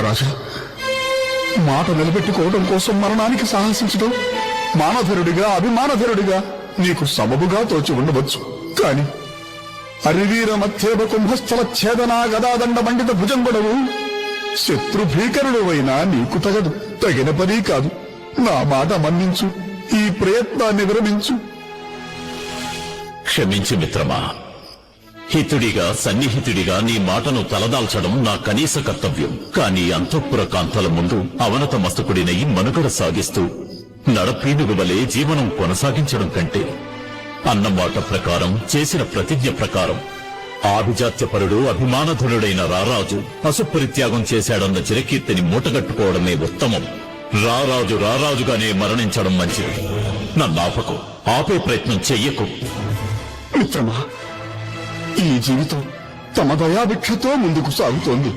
రాజా? మాట నిలబెట్టుకోవడం కోసం మరణానికి సాహసించడం మానధరుడిగా అభిమానధరుడిగా నీకు సబబుగా తోచి ఉండవచ్చు. కాని అరివీర మధ్యేవ కుంభస్థల ఛేదనా గదాదండ మండిత భుజంగుడవు శత్రు భీకరుడువైనా నీకు తగదు. తగిన పని కాదు. నా మాట మన్నించు. ఈ ప్రయత్నాన్ని విరమించు. క్షమించి మిత్రమా. హితుడిగా సన్నిహితుడిగా నీ మాటను తలదాల్చడం నా కనీస కర్తవ్యం. కానీ అంతఃపుర కాంతల ముందు అవనత మస్తకుడినై మనుగడ సాగిస్తూ నడపీనుగు వలె జీవనం కొనసాగించడం కంటే అన్నమాట ప్రకారం చేసిన ప్రతిజ్ఞ ప్రకారం ఆభిజాత్యపరుడు అభిమానధనుడైన రారాజు పశుపరిత్యాగం చేశాడన్న చిరకీర్తిని మూటగట్టుకోవడమే ఉత్తమం. రారాజు రారాజుగానే మరణించడం మంచిది. నన్నాపకు ఆపే ప్రయత్నం చెయ్యకు. మిత్రమా ఈ జీవితం తమ దయాభిక్షతో ముందుకు సాగుతోంది.